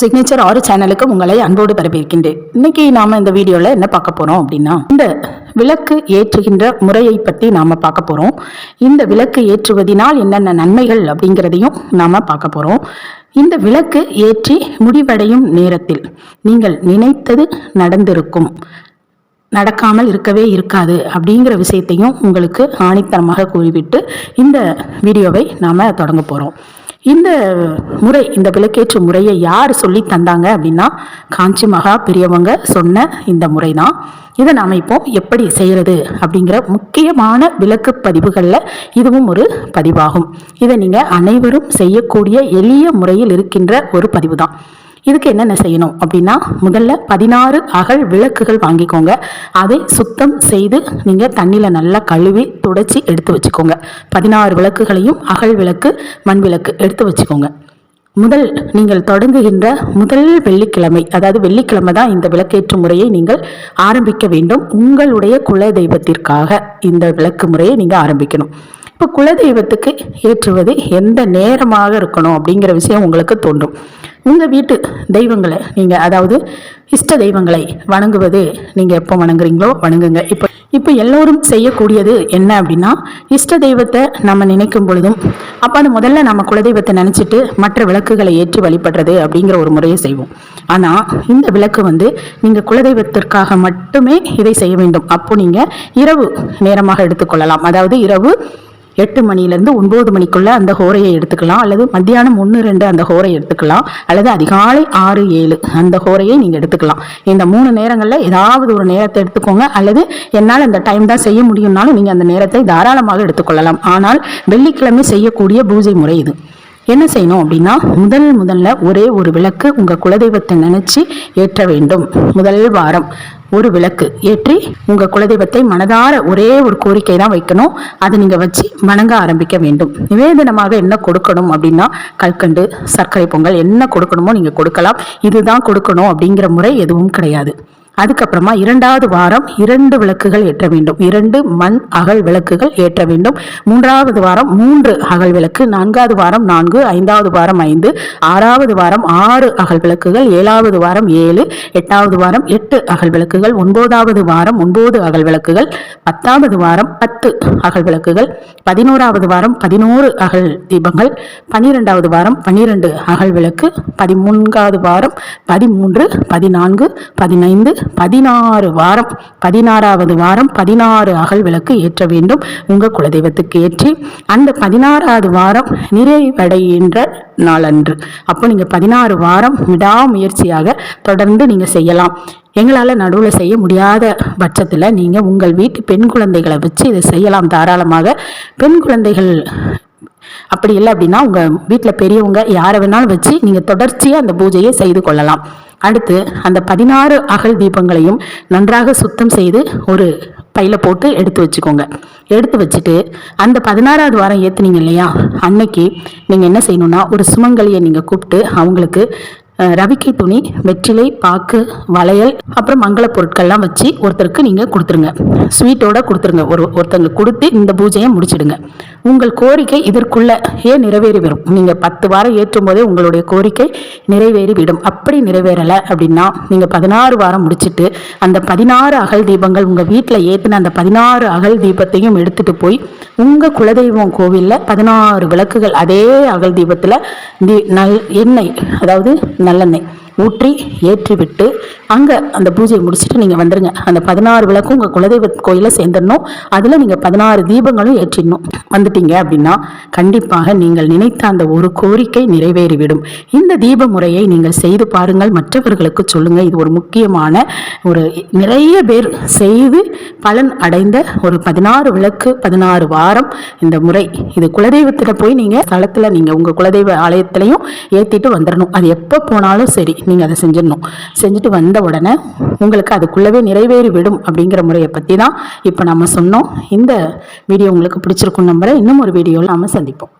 Signature ஆறு சேனலுக்கு உங்களை அன்போடு பரப்பியிருக்கின்றேன் இன்னைக்கு நாம இந்த வீடியோவில் என்ன பார்க்க போறோம் அப்படின்னா இந்த விளக்கு ஏற்றுகின்ற முறையை பற்றி நாம பார்க்க போறோம். இந்த விளக்கு ஏற்றுவதினால் என்னென்ன நன்மைகள் அப்படிங்கிறதையும் நாம பார்க்க போறோம். இந்த விளக்கு ஏற்றி முடிவடையும் நேரத்தில் நீங்கள் நினைத்தது நடந்திருக்கும். நடக்காமல் இருக்கவே இருக்காது அப்படிங்கிற விஷயத்தையும் உங்களுக்கு ஆணித்தனமாக கூறிவிட்டு இந்த வீடியோவை நாம் தொடங்க போகிறோம் இந்த முறை இந்த விளக்கேற்று முறையை யார் சொல்லி தந்தாங்க அப்படின்னா காஞ்சி மகா பெரியவங்க சொன்ன இந்த முறை தான் இதை நாம் இப்போ எப்படி செய்கிறது அப்படிங்கிற முக்கியமான விளக்கு பதிவுகளில் இதுவும் ஒரு பதிவாகும். இதை நீங்கள் அனைவரும் செய்யக்கூடிய எளிய முறையில் இருக்கின்ற ஒரு பதிவு தான் இதுக்கு என்னென்ன செய்யணும் அப்படின்னா முதல்ல பதினாறு அகல் விளக்குகள் வாங்கிக்கோங்க. அதை சுத்தம் செய்து நீங்கள் தண்ணியில் நல்லா கழுவி துடைச்சி எடுத்து வச்சுக்கோங்க. பதினாறு விளக்குகளையும் அகல் விளக்கு மண் விளக்கு எடுத்து வச்சுக்கோங்க. முதல் நீங்கள் தொடங்குகின்ற முதல் வெள்ளிக்கிழமை அதாவது வெள்ளிக்கிழமை தான் இந்த விளக்கேற்று முறையை நீங்கள் ஆரம்பிக்க வேண்டும். உங்களுடைய குல தெய்வத்திற்காக இந்த விளக்கு முறையை நீங்கள் ஆரம்பிக்கணும். இப்போ குலதெய்வத்துக்கு ஏற்றுவது எந்த நேரமாக இருக்கணும் அப்படிங்கிற விஷயம் உங்களுக்கு தோன்றும். உங்கள் வீட்டு தெய்வங்களை நீங்கள் அதாவது இஷ்ட தெய்வங்களை வணங்குவது நீங்கள் எப்போ வணங்குறீங்களோ வணங்குங்க. இப்போ இப்போ எல்லோரும் செய்யக்கூடியது என்ன அப்படின்னா இஷ்ட தெய்வத்தை நம்ம நினைக்கும் பொழுதும் அப்போ அது முதல்ல நம்ம குலதெய்வத்தை நினச்சிட்டு மற்ற விளக்குகளை ஏற்றி வழிபடுறது அப்படிங்கிற ஒரு முறையை செய்வோம். ஆனால் இந்த விளக்கு வந்து நீங்கள் குலதெய்வத்திற்காக மட்டுமே இதை செய்ய வேண்டும். அப்போ நீங்கள் இரவு நேரமாக எடுத்துக்கொள்ளலாம். அதாவது இரவு எட்டு மணிலேருந்து ஒன்பது மணிக்குள்ளே அந்த ஹோரையை எடுத்துக்கலாம். அல்லது மத்தியானம் ஒன்று ரெண்டு அந்த ஹோரை எடுத்துக்கலாம். அல்லது அதிகாலை ஆறு ஏழு அந்த ஹோரையை நீங்கள் எடுத்துக்கலாம். இந்த மூணு நேரங்களில் ஏதாவது ஒரு நேரத்தை எடுத்துக்கோங்க. அல்லது என்னால் அந்த டைம் தான் செய்ய முடியும்னாலும் நீங்கள் அந்த நேரத்தை தாராளமாக எடுத்துக்கொள்ளலாம். ஆனால் வெள்ளிக்கிழமை செய்யக்கூடிய பூஜை முறை இது. என்ன செய்யணும் அப்படின்னா முதல் முதல்ல ஒரே ஒரு விளக்கு உங்கள் குலதெய்வத்தை நினச்சி ஏற்ற வேண்டும். முதல் வாரம். ஒரு விளக்கு ஏற்றி உங்கள் குலதெய்வத்தை மனதார ஒரே ஒரு கோரிக்கை தான் வைக்கணும். அதை நீங்கள் வச்சு வணங்க ஆரம்பிக்க வேண்டும். நிவேதனமாக என்ன கொடுக்கணும் அப்படின்னா கல்கண்டு சர்க்கரை பொங்கல் என்ன கொடுக்கணுமோ நீங்கள் கொடுக்கலாம். இதுதான் கொடுக்கணும் அப்படிங்கிற முறை எதுவும் கிடையாது. அதுக்கப்புறமா இரண்டாவது வாரம் இரண்டு விளக்குகள் ஏற்ற வேண்டும். இரண்டு மண் அகல் விளக்குகள் ஏற்ற வேண்டும். மூன்றாவது வாரம் மூன்று அகல் விளக்கு நான்காவது வாரம் நான்கு ஐந்தாவது வாரம் ஐந்து ஆறாவது வாரம் ஆறு அகல் விளக்குகள் ஏழாவது வாரம் ஏழு எட்டாவது வாரம் எட்டு அகல் விளக்குகள் ஒன்பதாவது வாரம் ஒன்பது அகல் விளக்குகள் பத்தாவது வாரம் பத்து அகல் விளக்குகள் பதினோராவது வாரம் பதினோரு அகல் தீபங்கள் பன்னிரெண்டாவது வாரம் பன்னிரெண்டு அகல் விளக்கு பதிமூன்றாவது வாரம் பதிமூன்று பதினான்கு பதினைந்து பதினாறு வாரம் பதினாறாவது வாரம் பதினாறு அகல் விளக்கு ஏற்ற வேண்டும். உங்கள் குலதெய்வத்துக்கு ஏற்றி அந்த பதினாறாவது வாரம் நிறைவடைகின்ற நாளன்று. அப்போ நீங்கள் பதினாறு வாரம் விடாமுயற்சியாக தொடர்ந்து நீங்கள் செய்யலாம். எங்களால் நடுவில் செய்ய முடியாத பட்சத்தில் நீங்கள் உங்கள் வீட்டு பெண் குழந்தைகளை வச்சு இதை செய்யலாம் தாராளமாக. பெண் குழந்தைகள் அப்படி இல்லை அப்படின்னா உங்கள் வீட்டில் பெரியவங்க யாரை வேணாலும் வச்சு நீங்கள் தொடர்ச்சியாக அந்த பூஜையை செய்து கொள்ளலாம். அடுத்து அந்த பதினாறு அகல் தீபங்களையும் நன்றாக சுத்தம் செய்து ஒரு பையில் போட்டு எடுத்து வச்சுக்கோங்க. எடுத்து வச்சுட்டு அந்த பதினாறாவது வாரம் ஏற்றுனீங்க இல்லையா? அன்னைக்கு நீங்கள் என்ன செய்யணும்னா ஒரு சுமங்கலியை நீங்கள் கூப்பிட்டு அவங்களுக்கு ரவிக்கை துணி வெற்றிலை பாக்கு வளையல் அப்புறம் மங்கள பொருட்கள்லாம் வச்சு ஒருத்தருக்கு நீங்கள் கொடுத்துருங்க. ஸ்வீட்டோட கொடுத்துருங்க. ஒரு ஒருத்தங்களுக்கு கொடுத்து இந்த பூஜையை முடிச்சிடுங்க. உங்கள் கோரிக்கை இதற்குள்ள ஏன் நிறைவேறி வரும் நீங்கள் பத்து வாரம் ஏற்றும் போதே உங்களுடைய கோரிக்கை நிறைவேறி விடும் அப்படி நிறைவேறலை அப்படின்னா நீங்கள் பதினாறு வாரம் முடிச்சுட்டு அந்த பதினாறு அகல் தீபங்கள் உங்கள் வீட்டில் ஏற்றின அந்த பதினாறு அகல் தீபத்தையும் எடுத்துகிட்டு போய் உங்கள் குலதெய்வம் கோவிலில் பதினாறு விளக்குகள் அதே அகல் தீபத்தில் தி நல் எண்ணெய் அதாவது నల్లన్నాయి ஊற்றி ஏற்றிவிட்டு அங்கே அந்த பூஜையை முடிச்சுட்டு நீங்கள் வந்துடுங்க அந்த பதினாறு விளக்கும் உங்கள் குலதெய்வ கோயிலில் சேர்ந்துடணும். அதில் நீங்கள் பதினாறு தீபங்களும் ஏற்றிடணும். வந்துட்டீங்க அப்படின்னா கண்டிப்பாக நீங்கள் நினைத்த அந்த ஒரு கோரிக்கை நிறைவேறிவிடும். இந்த தீப முறையை நீங்கள் செய்து பாருங்கள். மற்றவர்களுக்கு சொல்லுங்கள் இது ஒரு முக்கியமான ஒரு நிறைய பேர் செய்து பலன் அடைந்த ஒரு பதினாறு விளக்கு பதினாறு வாரம் இந்த முறை. இது குலதெய்வத்தில் போய் நீங்கள் தளத்தில் நீங்கள் உங்கள் குலதெய்வ ஆலயத்திலையும் ஏற்றிட்டு வந்துடணும் அது எப்போ போனாலும் சரி. நீங்கள் அதை செஞ்சிடணும். செஞ்சுட்டு வந்த உடனே உங்களுக்கு அதுக்குள்ளவே நிறைவேறி விடும் அப்படிங்கிற முறையை பற்றி தான் இப்போ நம்ம சொன்னோம். இந்த வீடியோ உங்களுக்கு பிடிச்சிருக்கும் நம்புகிறேன் இன்னும் ஒரு வீடியோவில் நம்ம சந்திப்போம்.